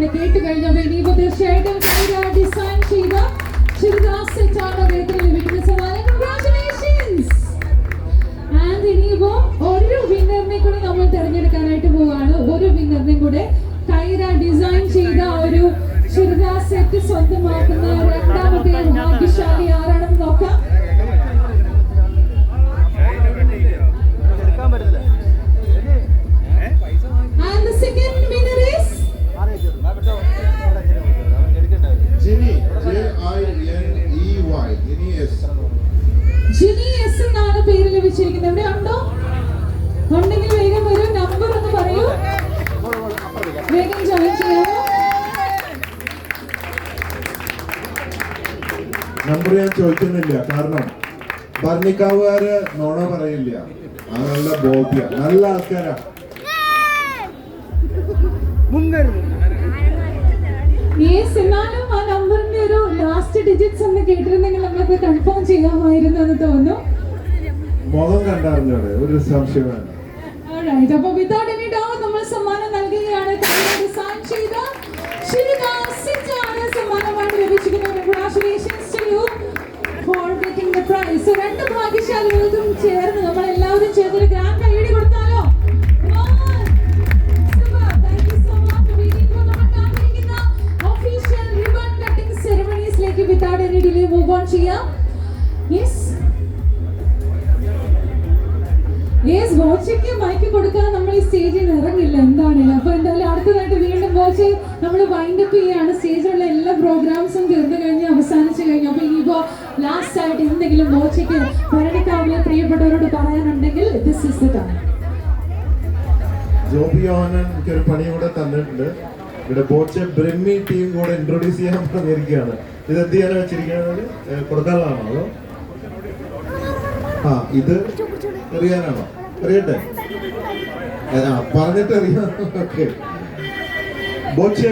തന്നെ കേട്ട് കഴിഞ്ഞപ്പോൾ ഇനിയിപ്പോ തീർച്ചയായിട്ടും ഡിസൈൻ ചെയ്ത ചുരിദാസ് സെറ്റാണ് അദ്ദേഹത്തിന് ലഭിക്കുന്ന സമ്മാനം കൺഗ്രാറ്റുലേഷൻസ് ആൻഡ് ഇനിയിപ്പോ ഒരു വിന്നറിനെ കൂടി നമ്മൾ തിരഞ്ഞെടുക്കാനായിട്ട് പോവാണ്. ഒരു വിന്നറിനെ കൂടെ കൈര ഡിസൈൻ ചെയ്ത ഒരു ചുരിദാർ സെറ്റ് സ്വന്തമാക്കുന്ന രണ്ടാമത്തെ ഭാഗ്യശാലി ആരാണെന്ന് നോക്കാം. പേര് ലഭിച്ചിരിക്കുന്നത് ഇവിടെ ഉണ്ടോ? ഉണ്ടെങ്കിൽ വേഗം ഒരു നമ്പർ ഒന്ന് പറയൂ. വേഗം ജോയിൻ ചെയ്യാമോ നമ്പർ ഞാൻ ചോദിക്കുന്നില്ല കാരണം ഭരണിക്കാവുകാര് നോണ പറയില്ല. നല്ല ബോധ്യ. നല്ല ആൾക്കാരാ. യെസ് എന്നാലും ആ നമ്പറിന്റെ ഒരു ലാസ്റ്റ് ഡിജിറ്റ്സ് ഒന്ന് കേട്ടിരുന്നെങ്കിൽ നമ്മളിപ്പോ കൺഫേം ചെയ്യാമായിരുന്നു എന്ന് തോന്നുന്നു. മുഖം കണ്ടറിഞ്ഞോടെ? ഒരു സംശയമാണ് വിതൗട്ട് ഡൗട്ട് നമ്മൾ നൽകുകയാണ്. Two four prize so grand കൊടുത്താലോ. മൂവ് ഓൺ much യെസ് ബോച്ചയ്ക്ക് മൈക്ക് കൊടുക്കാൻ നമ്മൾ ഈ സ്റ്റേജിൽ നിന്ന് ഇറങ്ങില്ല. എന്താണെങ്കിലും അപ്പൊ എന്തായാലും അടുത്തതായിട്ട് വീണ്ടും ബോച്ച് നമ്മൾ വൈൻഡ് അപ്പ് ചെയ്യാണ്. സ്റ്റേജിലുള്ള എല്ലാ പ്രോഗ്രാംസും തീർന്നു കഴിഞ്ഞ് അവസാനിച്ചു കഴിഞ്ഞു. അപ്പൊ ഇനിയിപ്പോ ലാസ്റ്റ് ആയിട്ട് എന്തെങ്കിലും ബോച്ചയ്ക്ക് ഭരണിക്കാവിലെ പ്രിയപ്പെട്ടവരോട് പറയാനുണ്ടെങ്കിൽ this is the time Joby Yohannan പണി കൂടെ തന്നിട്ടുണ്ട്. ഇവിടെ ബോച്ചെ ബ്രഹ്മി ടീം കൂടെ ഇൻട്രൊഡ്യൂസ് ചെയ്യാൻ പറഞ്ഞിരിക്കുകയാണ്. ഇത് എന്ത് ചെയ്യാൻ വെച്ചിരിക്കുന്നത്? കൊടുക്കാനുള്ളതാണോ അതോ? ആ ഇത് എറിയാനാണോ? എറിയട്ടെ ഏ, പറഞ്ഞിട്ട് ഓക്കെ. ബോച്ച്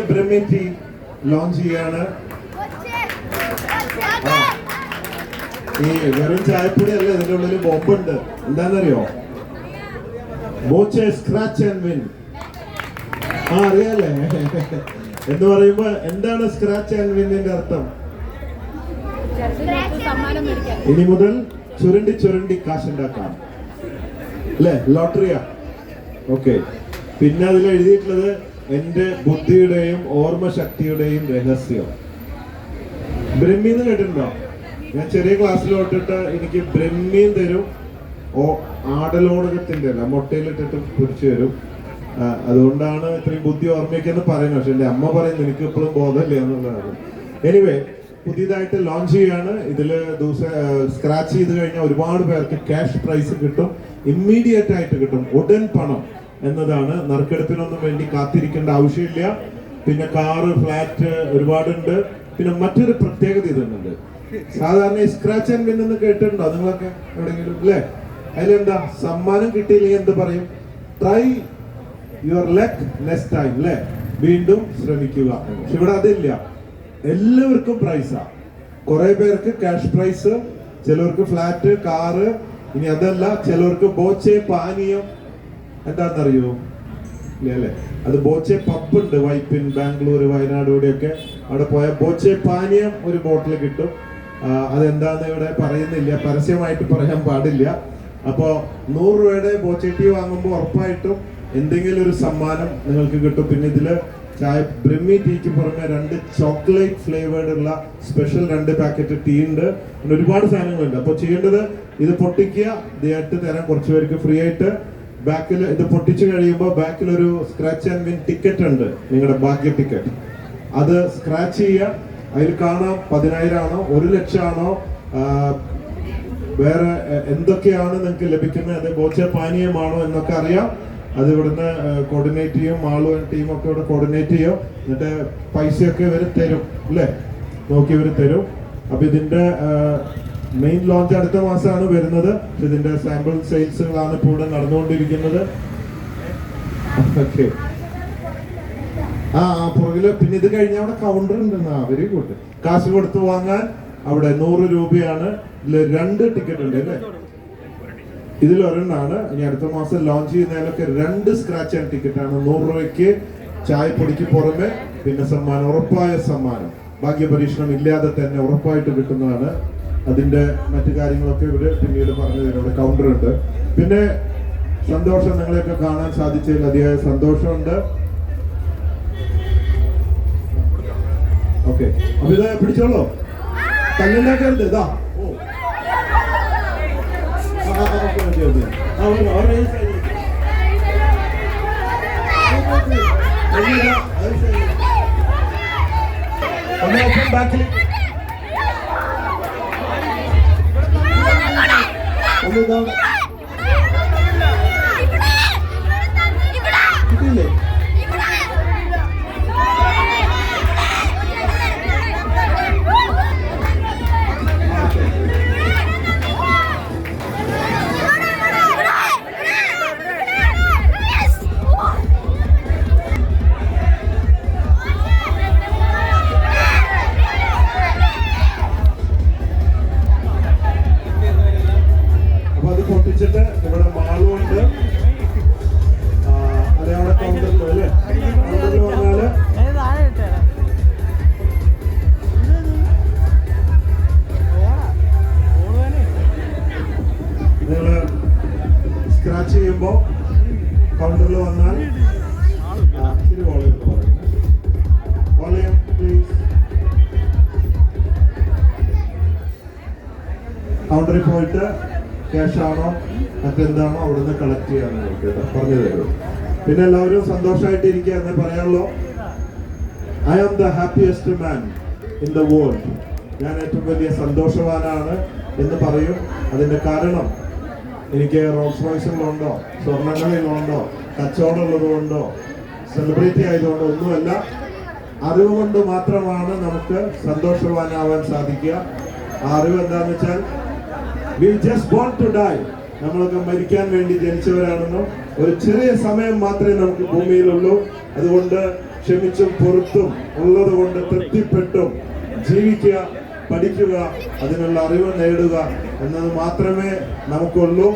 ലോഞ്ച് ചെയ്യാണ്. ഈ വെറും ചായപ്പൊടി അല്ല ഇതിന്റെ ഉള്ളിൽ ബോംബുണ്ട്. എന്താണെന്നറിയോ? ബോച്ചെ സ്ക്രാച്ച് ആൻഡ് വിൻ ആ അറിയാലേ എന്ന് പറയുമ്പോ എന്താണ് സ്ക്രാച്ച് ആൻഡ് വിന്നിന്റെ അർത്ഥം? ഇനി മുതൽ ചുരണ്ടി ചുരണ്ടി കാശുണ്ടാക്കാം അല്ലേ? ലോട്ടറിയാ. ഓക്കെ. പിന്നെ അതിൽ എഴുതിയിട്ടുള്ളത് എന്റെ ബുദ്ധിയുടെയും ഓർമ്മശക്തിയുടെയും രഹസ്യം. ബ്രഹ്മീന്ന് കേട്ടിട്ടുണ്ടോ? ഞാൻ ചെറിയ ക്ലാസ്സിൽ തൊട്ടിട്ട് എനിക്ക് ബ്രഹ്മീൻ തരും. ഓ ആടലോടകത്തിന്റെ അല്ല മുട്ടയിലിട്ടിട്ട് പിടിച്ചു തരും. അതുകൊണ്ടാണ് ഇത്രയും ബുദ്ധി ഓർമ്മയ്ക്കെന്ന് പറയുന്നത്. പക്ഷെ എന്റെ അമ്മ പറയുന്നത് എനിക്ക് ഇപ്പോഴും ബോധമില്ല എന്നുള്ളതാണ്. എനിവേ പുതിയതായിട്ട് ലോഞ്ച് ചെയ്യാണ്. ഇതിൽ ദിവസം സ്ക്രാച്ച് ചെയ്ത് കഴിഞ്ഞാൽ ഒരുപാട് പേർക്ക് ക്യാഷ് പ്രൈസ് കിട്ടും. ഇമ്മീഡിയറ്റ് ആയിട്ട് കിട്ടും. ഉടൻ പണം എന്നതാണ്. നറുക്കെടുപ്പിനൊന്നും വേണ്ടി കാത്തിരിക്കേണ്ട ആവശ്യമില്ല. പിന്നെ കാറ് ഫ്ലാറ്റ് ഒരുപാടുണ്ട്. പിന്നെ മറ്റൊരു പ്രത്യേകത ഇതുണ്ട്. സാധാരണ സ്ക്രാച്ച് ആൻഡ് വിൻ എന്ന് കേട്ടിട്ടുണ്ടോ നിങ്ങളൊക്കെ എവിടെയെങ്കിലും? അല്ലേ? അതിലെന്താ? സമ്മാനം കിട്ടിയില്ലെങ്കിൽ എന്ത് പറയും? Try your luck next time അല്ലേ? വീണ്ടും ശ്രമിക്കുക. പക്ഷെ ഇവിടെ അതില്ല. എല്ലാവർക്കും പ്രൈസാ കുറെ പേർക്ക് ക്യാഷ് പ്രൈസ് ചിലവർക്ക് ഫ്ലാറ്റ് കാറ് ഇനി അതല്ല ചിലവർക്ക് ബോച്ചെ പാനീയം. എന്താണെന്നറിയോ? അല്ലേ? അത് ബോച്ചെ പബ് ഉണ്ട് വൈപ്പിൻ ബാംഗ്ലൂർ വയനാട് ഇവിടെയൊക്കെ. അവിടെ പോയ ബോച്ചെ പാനീയം ഒരു ബോട്ടിൽ കിട്ടും. അതെന്താന്ന് ഇവിടെ പറയുന്നില്ല പരസ്യമായിട്ട് പറയാൻ പാടില്ല. അപ്പോ നൂറ് രൂപയുടെ ബോച്ചെ ടീ വാങ്ങുമ്പോൾ ഉറപ്പായിട്ടും എന്തെങ്കിലും ഒരു സമ്മാനം നിങ്ങൾക്ക് കിട്ടും. പിന്നെ ഇതിൽ ചായ ബ്രഹ്മി ടീക്ക് പുറമെ രണ്ട് ചോക്ലേറ്റ് ഫ്ലേവേർഡ് ഉള്ള സ്പെഷ്യൽ രണ്ട് പാക്കറ്റ് ടീ ഉണ്ട്. പിന്നെ ഒരുപാട് സാധനങ്ങളുണ്ട്. അപ്പോൾ ചെയ്യേണ്ടത് ഇത് പൊട്ടിക്കുക ഇതായിട്ട് തരാൻ കുറച്ച് പേർക്ക് ഫ്രീ ആയിട്ട്. ബാക്കിൽ ഇത് പൊട്ടിച്ചു കഴിയുമ്പോൾ ബാക്കിൽ ഒരു സ്ക്രാച്ച് ആൻഡ് വിൻ ടിക്കറ്റ് ഉണ്ട്. നിങ്ങളുടെ ഭാഗ്യ ടിക്കറ്റ് അത് സ്ക്രാച്ച് ചെയ്യുക. അതിൽ കാണാം പതിനായിരം ആണോ ഒരു ആണോ വേറെ എന്തൊക്കെയാണ് നിങ്ങൾക്ക് ലഭിക്കുന്നത്? ബോച്ച പാനീയമാണോ എന്നൊക്കെ അറിയാം. അത് ഇവിടുന്ന് കോർഡിനേറ്റ് ചെയ്യും. ആളും ഒക്കെ ഇവിടെ കോർഡിനേറ്റ് ചെയ്യും. എന്നിട്ട് പൈസയൊക്കെ ഇവർ തരും അല്ലേ? നോക്കി ഇവർ തരും. അപ്പൊ ഇതിന്റെ മെയിൻ ലോഞ്ച് അടുത്ത മാസമാണ് വരുന്നത്. ഇതിന്റെ സാമ്പിൾ സെയിൽസുകളാണ് ഇപ്പോൾ ഇവിടെ നടന്നുകൊണ്ടിരിക്കുന്നത്. ഓക്കെ ആ പുറകിൽ പിന്നെ ഇത് കഴിഞ്ഞ അവിടെ കൗണ്ടർ ഉണ്ടെന്ന്. ആ വെരി കാശ് കൊടുത്ത് വാങ്ങാൻ അവിടെ നൂറ് രൂപയാണ്. രണ്ട് ടിക്കറ്റ് ഉണ്ട് അല്ലേ? ഇതിൽ ഒരെണ്ണാണ്. ഇനി അടുത്ത മാസം ലോഞ്ച് ചെയ്യുന്നതിലൊക്കെ രണ്ട് സ്ക്രാച്ച് ആൻഡ് ടിക്കറ്റ് ആണ്. നൂറ് രൂപയ്ക്ക് ചായപ്പൊടിക്ക് പുറമെ പിന്നെ സമ്മാനം ഉറപ്പായ സമ്മാനം. ഭാഗ്യപരീക്ഷണം ഇല്ലാതെ തന്നെ ഉറപ്പായിട്ട് കിട്ടുന്നതാണ്. അതിന്റെ മറ്റു കാര്യങ്ങളൊക്കെ ഇവിടെ പിന്നീട് പറഞ്ഞു തരും. ഇവിടെ കൗണ്ടർ ഉണ്ട്. പിന്നെ സന്തോഷം നിങ്ങളെയൊക്കെ കാണാൻ സാധിച്ചതിൽ അതിയായ സന്തോഷമുണ്ട്. ഓക്കെ അപ്പൊ ഇത് പിടിച്ചോളൂ കല്ലുണ്ടാക്കരുത് ഇതാ. ഓ ആ, ആ, ആ, പൊട്ടിച്ചിട്ട് ഇവിടെ മാളുണ്ട് അവിടെ കൗണ്ടറിൽ അല്ലേ സ്ക്രാച്ച് ചെയ്യുമ്പോൾ കൗണ്ടറിൽ വന്നാൽ വോളിയം വോളിയം പ്ലീസ് കൗണ്ടറിൽ പോയിട്ട് ക്യാഷ് ആണോ മറ്റെന്താണോ അവിടുന്ന് കളക്ട് ചെയ്യാന്ന് കേട്ടോ. പറഞ്ഞു തരും. പിന്നെ എല്ലാവരും സന്തോഷമായിട്ട് ഇരിക്കുക എന്ന് പറയാനുള്ളൂ. I am the happiest man in the world ഞാൻ ഏറ്റവും വലിയ സന്തോഷവാനാണ് എന്ന് പറയും. അതിന്റെ കാരണം എനിക്ക് റോൾസ് റോയ്സുകളുണ്ടോ സ്വർണങ്ങളിലുണ്ടോ കച്ചവടമുള്ളതുകൊണ്ടോ സെലിബ്രിറ്റി ആയതുകൊണ്ടോ ഒന്നുമല്ല. അറിവ് കൊണ്ട് മാത്രമാണ് നമുക്ക് സന്തോഷവാനാവാൻ സാധിക്കുക. ആ അറിവ് എന്താണെന്ന് വെച്ചാൽ we just want to die നമ്മളൊക്കെ മരിക്കാൻ വേണ്ടി ജനിച്ചവരാണെന്നും ഒരു ചെറിയ സമയം മാത്രമേ നമുക്ക് ഭൂമിയിലുള്ളൂ. അതുകൊണ്ട് ക്ഷമിച്ചും പൊറുത്തും ഉള്ളത് കൊണ്ട് തൃപ്തിപ്പെട്ടും ജീവിക്കുക പഠിക്കുക അതിനുള്ള അറിവ് നേടുക എന്നത് മാത്രമേ നമുക്കുള്ളൂ.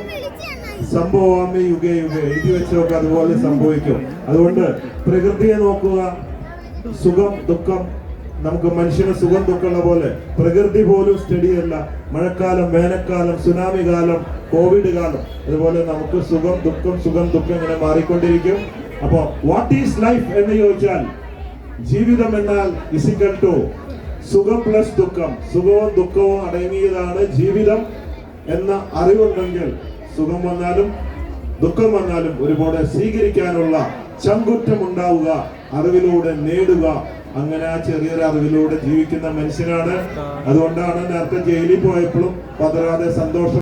സംഭവാമി യുഗേ യുഗേ. എഴുതി വെച്ചൊക്കെ അതുപോലെ സംഭവിക്കും. അതുകൊണ്ട് പ്രകൃതിയെ നോക്കുക. സുഖം ദുഃഖം നമുക്ക് മനുഷ്യന് സുഖം ദുഃഖമുള്ള പോലെ പ്രകൃതി പോലും സ്റ്റഡി അല്ല. മഴക്കാലം വേനൽക്കാലം സുനാമി കാലം കോവിഡ് കാലം. അതുപോലെ നമുക്ക് സുഖം ദുഃഖം സുഖം ദുഃഖം ഇങ്ങനെ മാറിക്കൊണ്ടിരിക്കും. അപ്പോ വാട്ട് ഈസ് ലൈഫ് എന്ന് ചോദിച്ചാൽ ജീവിതം എന്നാൽ ഇസിക്കൽ ടു സുഖം പ്ലസ് ദുഃഖം. സുഖവും ദുഃഖവും അടങ്ങിയതാണ് ജീവിതം എന്ന അറിവുണ്ടെങ്കിൽ സുഖം വന്നാലും ദുഃഖം വന്നാലും ഒരുപാട് സ്വീകരിക്കാനുള്ള ചങ്കുറ്റം ഉണ്ടാവുക അറിവിലൂടെ നേടുക അങ്ങനെ ആ ചെറിയൊരു അറിവിലൂടെ ജീവിക്കുന്ന മനുഷ്യനാണ് അതുകൊണ്ടാണ് നേരത്തെ ജയിലിൽ പോയപ്പോഴും പതരാതെ സന്തോഷം